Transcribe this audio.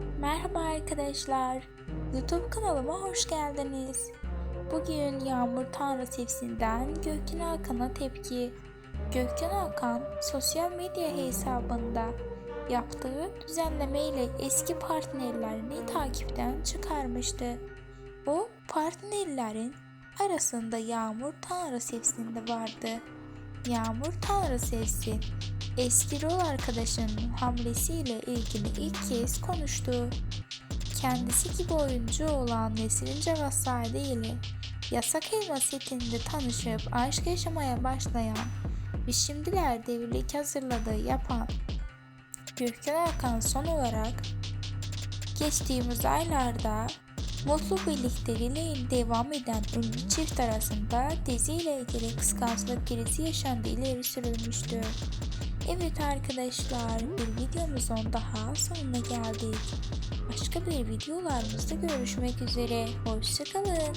Merhaba arkadaşlar. YouTube kanalıma hoş geldiniz. Bugün Yağmur Tanrı Sefsi'nden Gökhan Hakan'a tepki. Gökhan Hakan sosyal medya hesabında yaptığı düzenleme ile eski partnerlerini takipten çıkarmıştı. O partnerlerin arasında Yağmur Tanrı Sefsi'nde vardı. Yağmur Tanrı Sevsi eski rol arkadaşının hamlesiyle ilgili ilk kez konuştu. Kendisi gibi oyuncu olan Nesrin Cevazade ile Yasak Elma setinde tanışıp aşk yaşamaya başlayan ve şimdilerde evlilik hazırladığı yapan Gürkan Hakan son olarak geçtiğimiz aylarda mutlu birlikteliğiyle devam eden ünlü çift arasında diziyle ilgili kıskançlık krizi yaşandığı ileri sürülmüştü. Evet arkadaşlar bir videomuzun daha sonuna geldik. Başka bir videolarımızda görüşmek üzere. Hoşçakalın.